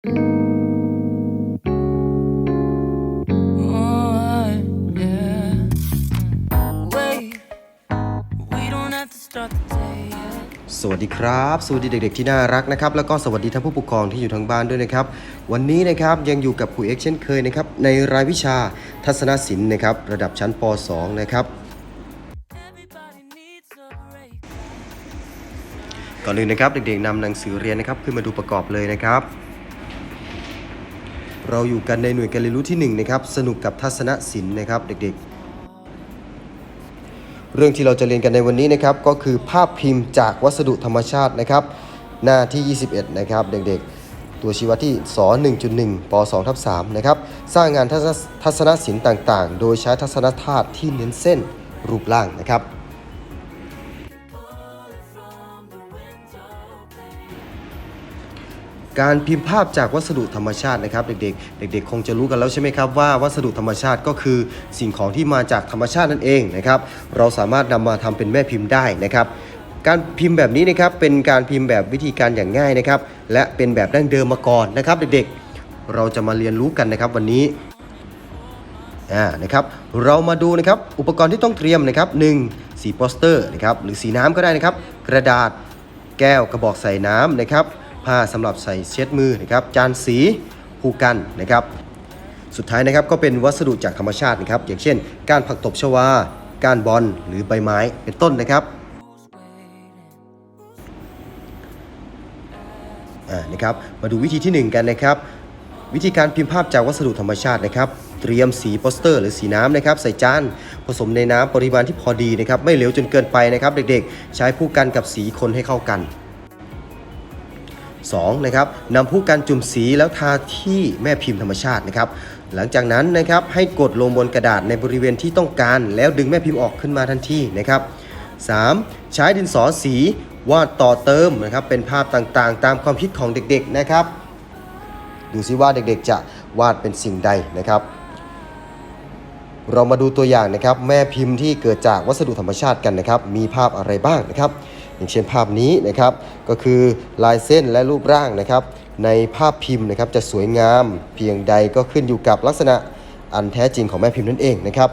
สวัสดีครับ สวัสดีเด็กๆที่น่ารักนะครับ แล้วก็สวัสดีท่านผู้ปกครองที่อยู่ทางบ้านด้วยนะครับ วันนี้นะครับยังอยู่กับครูเอ็กเช่นเคยนะครับ ในรายวิชาทัศนศิลป์นะครับ ระดับชั้นป .2 นะครับก่อนอื่นนะครับเด็กๆนำหนังสือเรียนนะครับ ขึ้นมาดูประกอบเลยนะครับ เราอยู่กันในหน่วยการเรียนรู้ที่1นะครับสนุกกับทัศนศิลป์นะครับเด็กๆ เรื่องที่เราจะเรียนกันในวันนี้นะครับก็คือภาพพิมพ์จากวัสดุธรรมชาตินะครับ หน้าที่ 21 นะครับเด็กๆ ตัวชี้วัดที่ส1.1ป2ทับ3นะครับสร้างงานทศนทัศนศิลป์ต่างๆ โดยใช้ทัศนธาตุที่เน้นเส้นรูปร่างนะครับ การพิมพ์ภาพจากวัสดุธรรมชาตินะครับ เด็กๆ เด็ก ๆ คงจะรู้กันแล้วใช่ไหมครับว่าวัสดุธรรมชาติก็คือสิ่งของที่มาจากธรรมชาตินั่นเองนะครับ เราสามารถนำมาทำเป็นแม่พิมพ์ได้นะครับ การพิมพ์แบบนี้นะครับเป็นการพิมพ์แบบวิธีการอย่างง่ายนะครับ และเป็นแบบดั้งเดิมมาก่อนนะครับ เด็กๆ เราจะมาเรียนรู้กันนะครับวันนี้อ่านะครับเรามาดูนะครับอุปกรณ์ที่ต้องเตรียมนะครับ 1. สีโปสเตอร์นะครับหรือสีน้ำก็ได้นะครับ กระดาษแก้วกระบอกใส่น้ำนะครับ ผ้าสำหรับใส่เช็ดมือนะครับจานสีผูกกันนะครับ สุดท้ายนะครับก็เป็นวัสดุจากธรรมชาตินะครับ อย่างเช่นก้านผักตบชวาก้านบอลหรือใบไม้เป็นต้นนะครับอ่านะครับมาดูวิธีที่ 1 กันนะครับ วิธีการพิมพ์ภาพจากวัสดุธรรมชาตินะครับ เตรียมสีโปสเตอร์ หรือสีน้ำนะครับ ใส่จานผสมในน้ำปริมาณที่พอดีนะครับ ไม่เหลวจนเกินไปนะครับ เด็กๆ ใช้ผู้กันกับสีคนให้เข้ากัน 2. นะครับนำผู้กันจุ่มสีแล้วทาที่แม่พิมพ์ธรรมชาตินะครับ หลังจากนั้นนะครับให้กดลงบนกระดาษในบริเวณที่ต้องการ แล้วดึงแม่พิมพ์ออกขึ้นมาทันทีนะครับ 3. ใช้ดินสอสีวาดต่อเติมนะครับเป็นภาพต่างๆ ตามความคิดของเด็กๆนะครับ ดูซิว่าเด็กๆจะวาดเป็นสิ่งใดนะครับ เรามาดูตัวอย่างนะครับ แม่พิมพ์ที่เกิดจากวัสดุธรรมชาติกันนะครับ มีภาพอะไรบ้างนะครับ อย่างเช่นภาพนี้นะครับก็คือลายเส้นและรูปร่างนะครับ ในภาพพิมพ์นะครับจะสวยงาม เพียงใดก็ขึ้นอยู่กับลักษณะอันแท้จริงของแม่พิมพ์นั่นเองนะครับ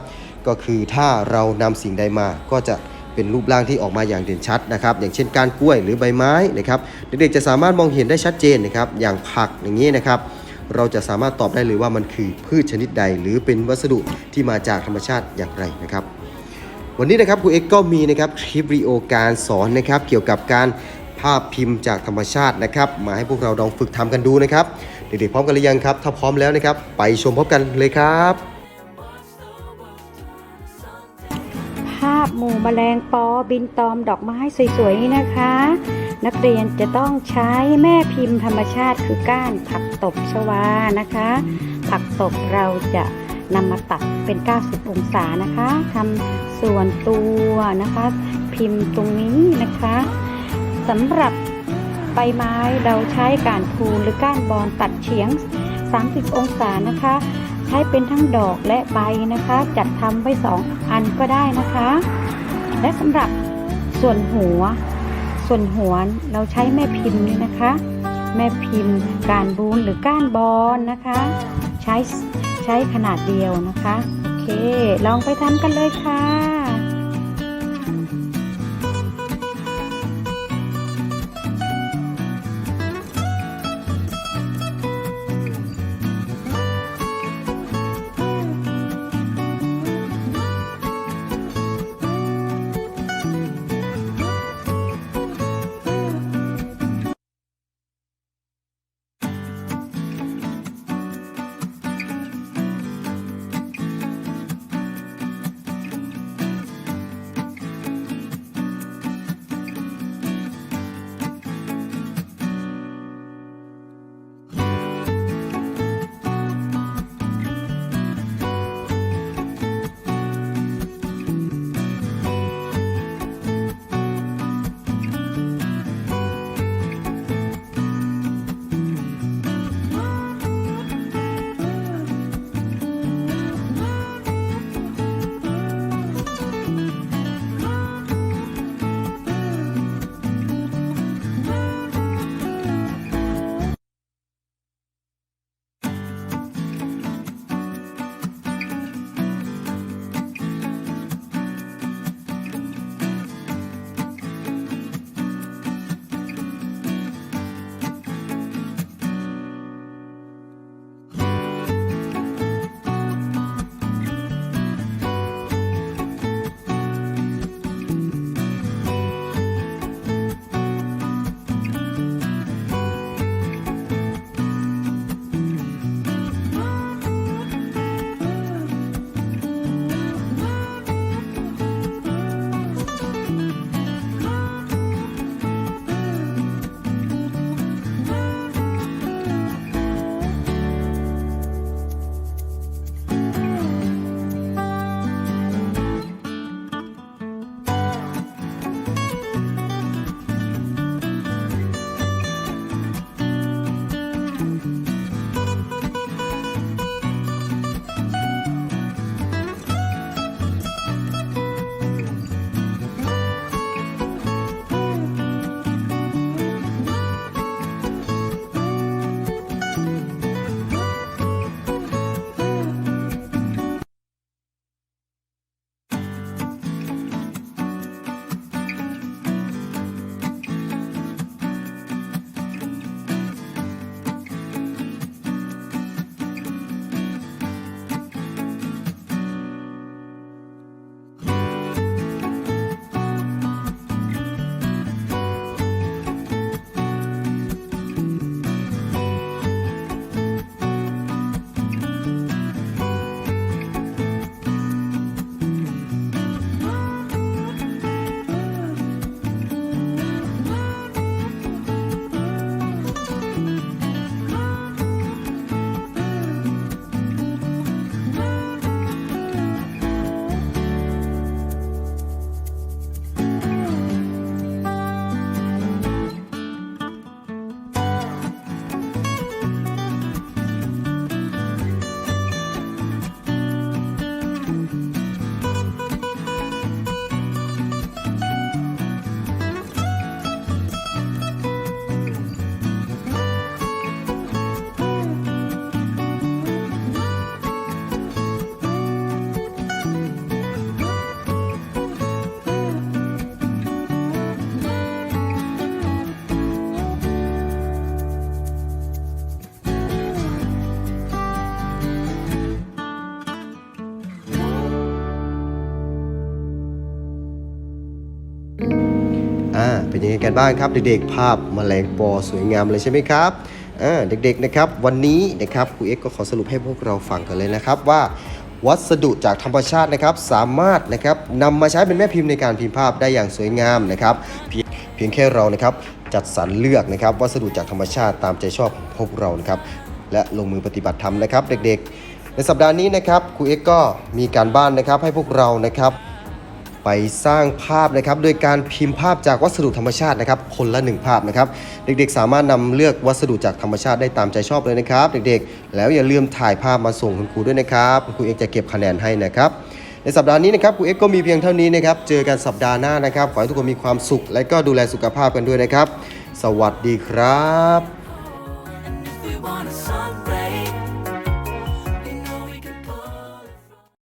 ก็คือถ้าเรานำสิ่งใดมาก็จะเป็นรูปร่างที่ออกมาอย่างเด่นชัดนะครับ อย่างเช่นการกล้วยหรือใบไม้นะครับเด็กๆจะสามารถมองเห็นได้ชัดเจนนะครับ อย่างผักอย่างนี้นะครับ เราจะสามารถตอบได้เลยว่ามันคือพืชชนิดใด หรือเป็นวัสดุที่มาจากธรรมชาติอย่างไรนะครับ วันนี้นะครับครูเอ็กก็มีนะครับคลิปวิดีโอการสอนนะครับ เกี่ยวกับการภาพพิมพ์จากธรรมชาตินะครับมาให้พวกเราลองฝึกทำกันดูนะครับเด็กๆพร้อมกันหรือยังครับ ถ้าพร้อมแล้วนะครับ ไปชมพร้อมกันเลยครับ ภาพหมู่แมลงปอบินตอมดอกไม้สวยๆนี่นะคะ นักเรียนจะต้องใช้แม่พิมพ์ธรรมชาติคือก้านผักตบชวานะคะ ผักตบเราจะ นำมาตัดเป็น 90 องศานะคะทำส่วนตัวนะคะ พิมพ์ตรงนี้นะคะสำหรับใบไม้เราใช้กานคูนหรือก้านบอลตัดเฉียง 30 องศานะคะ ใช้เป็นทั้งดอกและใบนะคะ จัดทำไว้สองอันก็ได้นะคะ และสำหรับส่วนหัว ส่วนหัวเราใช้แม่พิมพ์นี่นะคะ แม่พิมพ์การบูนหรือก้านบอลนะคะ ใช้ ใช้ขนาดเดียวนะคะ โอเค ลองไปทำกันเลยค่ะ เป็นยังไงกันบ้างครับ เด็กๆ ภาพแมลงปอสวยงามเลยใช่ไหมครับเด็กๆนะครับวันนี้นะครับครูเอ็กก็ขอสรุปให้พวกเราฟังกันเลยนะครับว่าวัสดุจากธรรมชาตินะครับสามารถนะครับนำมาใช้เป็นแม่พิมพ์ในการพิมพ์ภาพได้อย่างสวยงามนะครับ เพียงแค่เรานะครับจัดสรรเลือกนะครับ วัสดุจากธรรมชาติตามใจชอบของพวกเรานะครับและลงมือปฏิบัติทำนะครับ เด็กๆ ในสัปดาห์นี้นะครับครูเอ็กก็มีการบ้านนะครับให้พวกเรานะครับ ไปสร้างภาพนะครับโดยการพิมพ์ภาพจากวัสดุธรรมชาตินะครับ คนละหนึ่งภาพนะครับ เด็กๆ สามารถนำเลือกวัสดุจากธรรมชาติได้ตามใจชอบเลยนะครับ เด็กๆ แล้วอย่าลืมถ่ายภาพมาส่งคุณครูด้วยนะครับคุณครูเอกจะเก็บคะแนนให้นะครับในสัปดาห์นี้นะครับครูเอกก็มีเพียงเท่านี้นะครับ เจอกันสัปดาห์หน้านะครับ ขอให้ทุกคนมีความสุข และก็ดูแลสุขภาพกันด้วยนะครับ สวัสดีครับ